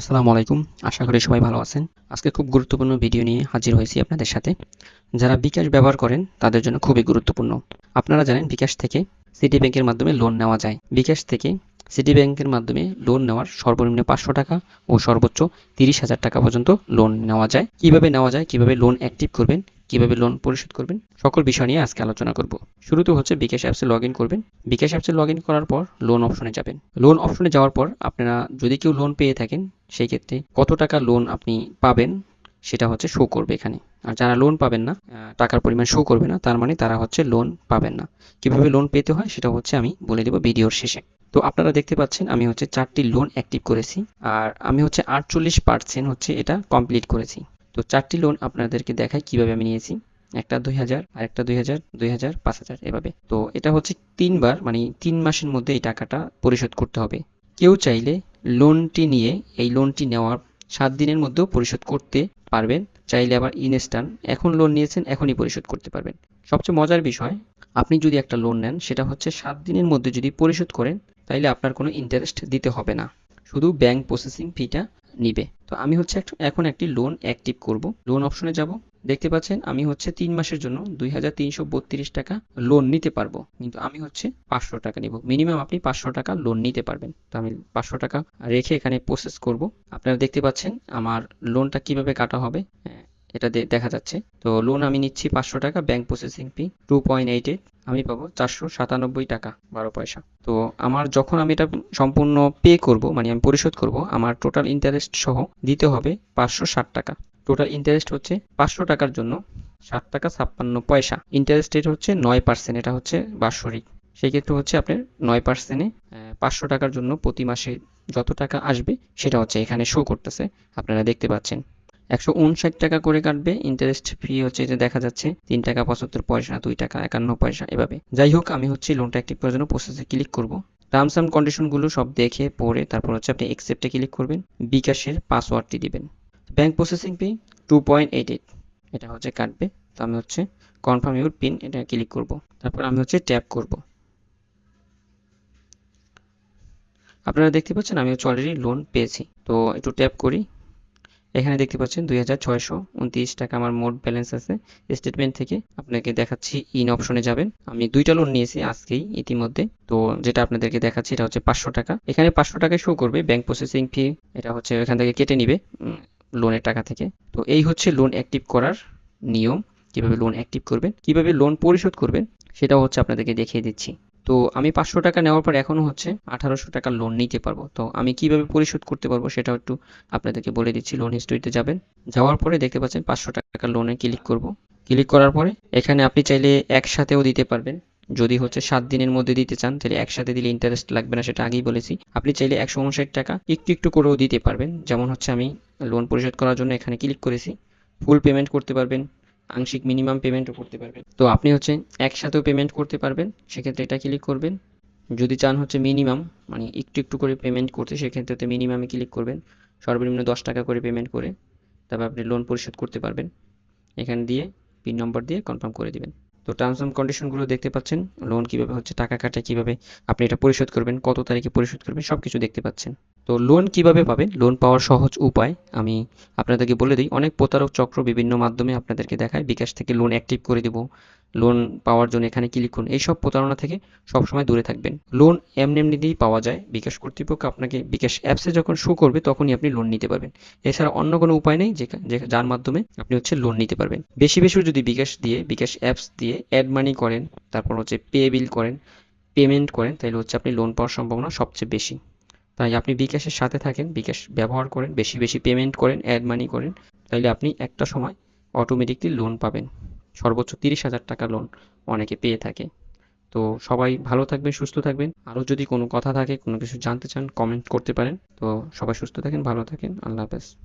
আসসালামু আলাইকুম। আশা করি সবাই ভালো আছেন। আজকে খুব গুরুত্বপূর্ণ ভিডিও নিয়ে হাজির হয়েছি আপনাদের সাথে। যারা বিকাশ ব্যবহার করেন, তাদের জন্য খুবই গুরুত্বপূর্ণ। আপনারা জানেন বিকাশ থেকে সিটি ব্যাংকের মাধ্যমে লোন নেওয়া যায়। বিকাশ থেকে সিটি ব্যাংকের মাধ্যমে লোন নেওয়ার সর্বনিম্ন পাঁচশো টাকা ও সর্বোচ্চ তিরিশ হাজার টাকা পর্যন্ত লোন নেওয়া যায়। কীভাবে নেওয়া যায়, কীভাবে লোন অ্যাক্টিভ করবেন কীভাবে লোন পরিশোধ করবেন? সকল বিষয় নিয়ে আজকে আলোচনা করব। শুরুতে হচ্ছে বিকাশ অ্যাপসে লগ করবেন। বিকাশ অ্যাপসে লগ করার পর লোন অপশনে যাবেন। লোন অপশনে যাওয়ার পর আপনারা যদি কেউ লোন পেয়ে থাকেন, সেই ক্ষেত্রে কত টাকা লোন আপনি পাবেন সেটা হচ্ছে শো করবে এখানে। আর যারা লোন পাবেন না টাকার পরিমাণ শো করবে না, তার মানে তারা হচ্ছে লোন পাবেন না। কীভাবে লোন পেতে হয় সেটা হচ্ছে আমি বলে দেবো ভিডিওর শেষে। তো আপনারা দেখতে পাচ্ছেন আমি হচ্ছে চারটি লোন অ্যাক্টিভ করেছি। আর আমি হচ্ছে আটচল্লিশ পার্সেন্ট হচ্ছে এটা কমপ্লিট করেছি। তো চারটি লোন আপনাদেরকে দেখাই কীভাবে আমি নিয়েছি। একটা দুই হাজার আর একটা দুই হাজার দুই হাজার, পাঁচ হাজার এভাবে। তো এটা হচ্ছে তিনবার মানে তিন মাসের মধ্যে এই টাকাটা পরিশোধ করতে হবে। কেউ চাইলে লোনটি নিয়ে, এই লোনটি নেওয়ার সাত দিনের মধ্যেও পরিশোধ করতে পারবেন। চাইলে আবার ইনস্ট্যান্ট এখন লোন নিয়েছেন, এখনই পরিশোধ করতে পারবেন। সবচেয়ে মজার বিষয়, আপনি যদি একটা লোন নেন, সেটা হচ্ছে সাত দিনের মধ্যে যদি পরিশোধ করেন, তাইলে আপনার কোনো ইন্টারেস্ট দিতে হবে না। শুধু ব্যাংক প্রসেসিং ফিটা নিবে। তো আমি হচ্ছে এখন একটি লোন অ্যাক্টিভ করব। লোন অপশনে যাব। দেখতে পাচ্ছেন আমি হচ্ছে তিন মাসের জন্য দুই হাজার তিনশো বত্রিশ টাকা লোন নিতে পারব। কিন্তু আমি হচ্ছে পাঁচশো টাকা নিব। মিনিমাম আপনি পাঁচশো টাকা লোন নিতে পারবেন। তো আমি পাঁচশো টাকা রেখে এখানে প্রসেস করব। আপনারা দেখতে পাচ্ছেন আমার লোনটা কীভাবে কাটা হবে? হ্যাঁ, এটা দেখা যাচ্ছে। তো লোন আমি নিচ্ছি পাঁচশো টাকা bank processing fee two point eight আমি পাবো চারশো সাতানব্বই টাকা, বারো পয়সা। তো আমার যখন আমি এটা সম্পূর্ণ পে করব মানে আমি পরিশোধ করব, আমার টোটাল ইন্টারেস্ট সহ দিতে হবে পাঁচশো ষাট টাকা। টোটাল ইন্টারেস্ট হচ্ছে পাঁচশো টাকার জন্য ষাট টাকা ছাপ্পান্ন পয়সা। ইন্টারেস্ট রেট হচ্ছে নয় পার্সেন্ট এটা হচ্ছে বাৎসরিক। সেই ক্ষেত্রে হচ্ছে আপনার নয় পার্সেন্টে পাঁচশো টাকার জন্য প্রতি মাসে যত টাকা আসবে, সেটা হচ্ছে এখানে শো করতেছে। আপনারা দেখতে পাচ্ছেন। একশো উনষাট টাকা করে কাটবে। ইন্টারেস্ট ফি হচ্ছে যে দেখা যাচ্ছে, তিন টাকা পঁচাত্তর পয়সা, দুই টাকা একান্ন পয়সা, এভাবে। যাই হোক, আমি হচ্ছে লোনটা অ্যাক্টিভ করার জন্য প্রসেসে ক্লিক করব। টার্মস অ্যান্ড কন্ডিশনগুলো সব দেখে, পড়ে, তারপর হচ্ছে আপনি অ্যাকসেপ্টে ক্লিক করবেন। বিকাশের পাসওয়ার্ডটি দিবেন। Bank processing fee two point eight eight এটা হচ্ছে কাটবে। তো আমি হচ্ছে কনফার্ম ইউর পিন এটা ক্লিক করব। তারপর আমি হচ্ছে ট্যাপ করব। আপনারা দেখতে পাচ্ছেন, আমি হচ্ছে অলরেডি লোন পেয়েছি। তো একটু ট্যাপ করি। এখানে দেখতে পাচ্ছেন দুই হাজার ছয়শো উনত্রিশ টাকা আমার মোট ব্যালেন্স আছে। স্টেটমেন্ট থেকে আপনাকে দেখাচ্ছি ইন অপশনে যাবেন। আমি দুইটা লোন নিয়েছি আজকেই ইতিমধ্যে। তো যেটা আপনাদেরকে দেখাচ্ছি এটা হচ্ছে পাঁচশো টাকা। এখানে পাঁচশো টাকায় শো করবে ব্যাংক প্রসেসিং ফি এটা হচ্ছে এখান থেকে কেটে নিবে লোনের টাকা থেকে। তো এই হচ্ছে লোন অ্যাক্টিভ করার নিয়ম। কীভাবে লোন অ্যাক্টিভ করবেন, কীভাবে লোন পরিশোধ করবেন, সেটাও হচ্ছে আপনাদেরকে দেখিয়ে দিচ্ছি। তো আমি পাঁচশো টাকা নেওয়ার পর এখনও হচ্ছে আঠারোশো টাকা লোন নিতে পারব। তো আমি কীভাবে পরিশোধ করতে পারব সেটাও একটু আপনাদেরকে বলে দিচ্ছি লোন হিস্টোরিতে যাবেন। যাওয়ার পরে দেখতে পাচ্ছেন পাঁচশো টাকা লোনে ক্লিক করব। ক্লিক করার পরে এখানে আপনি চাইলে একসাথেও দিতে পারবেন। যদি হচ্ছে সাত দিনের মধ্যে দিতে চান, তাহলে একসাথে দিলে ইন্টারেস্ট লাগবে না, সেটা আগেই বলেছি। আপনি চাইলে একশো উনষাট টাকা একটু একটু করেও দিতে পারবেন। যেমন হচ্ছে আমি লোন পরিশোধ করার জন্য এখানে ক্লিক করেছি। ফুল পেমেন্ট করতে পারবেন। আংশিক মিনিমাম পেমেন্টও করতে পারবেন। তো আপনি হচ্ছে একসাথেও পেমেন্ট করতে পারবেন, সেক্ষেত্রে এটা ক্লিক করবেন। যদি চান হচ্ছে মিনিমাম মানে একটু একটু করে পেমেন্ট করতে, সেক্ষেত্রে মিনিমামে ক্লিক করবেন। সর্বনিম্ন দশ টাকা করে পেমেন্ট করে তারপর আপনি লোন পরিশোধ করতে পারবেন। এখান দিয়ে পিন নম্বর দিয়ে কনফার্ম করে দিবেন। তো টার্মস অ্যান্ড কন্ডিশনগুলো দেখতে পাচ্ছেন লোন কীভাবে হচ্ছে, টাকা কাটে কীভাবে, আপনি এটা পরিশোধ করবেন, কত তারিখে পরিশোধ করবেন সব কিছু দেখতে পাচ্ছেন। তো লোন কীভাবে পাবেন? লোন পাওয়ার সহজ উপায় আমি আপনাদেরকে বলে দিই, অনেক প্রতারক চক্র বিভিন্ন মাধ্যমে আপনাদেরকে দেখায়, বিকাশ থেকে লোন অ্যাক্টিভ করে দিব লোন পাওয়ার জন্য এখানে ক্লিক করুন এইসব প্রতারণা থেকে সবসময় দূরে থাকবেন। লোন এমনি এমনি দিয়েই পাওয়া যায়, বিকাশ কর্তৃপক্ষ আপনাকে বিকাশ অ্যাপসে যখন শো করবে, তখনই আপনি লোন নিতে পারবেন। এছাড়া অন্য কোনো উপায় নেই যে যার মাধ্যমে আপনি হচ্ছে লোন নিতে পারবেন। বেশি বেশি যদি বিকাশ দিয়ে, বিকাশ অ্যাপস দিয়ে অ্যাড মানি করেন, তারপর হচ্ছে পে বিল করেন পেমেন্ট করেন তাহলে হচ্ছে আপনি লোন পাওয়ার সম্ভাবনা সবচেয়ে বেশি। তাই আপনি বিকাশের সাথে থাকেন, বিকাশ ব্যবহার করেন, বেশি বেশি পেমেন্ট করেন অ্যাড মানি করেন তাহলে আপনি একটা সময় অটোমেটিকলি লোন পাবেন। সর্বোচ্চ তিরিশ হাজার টাকা লোন অনেকে পেয়ে থাকে। তো সবাই ভালো থাকবেন, সুস্থ থাকবেন। আরও যদি কোনো কথা থাকে, কোনো কিছু জানতে চান কমেন্ট করতে পারেন। তো সবাই সুস্থ থাকেন, ভালো থাকেন। আল্লাহ হাফেজ।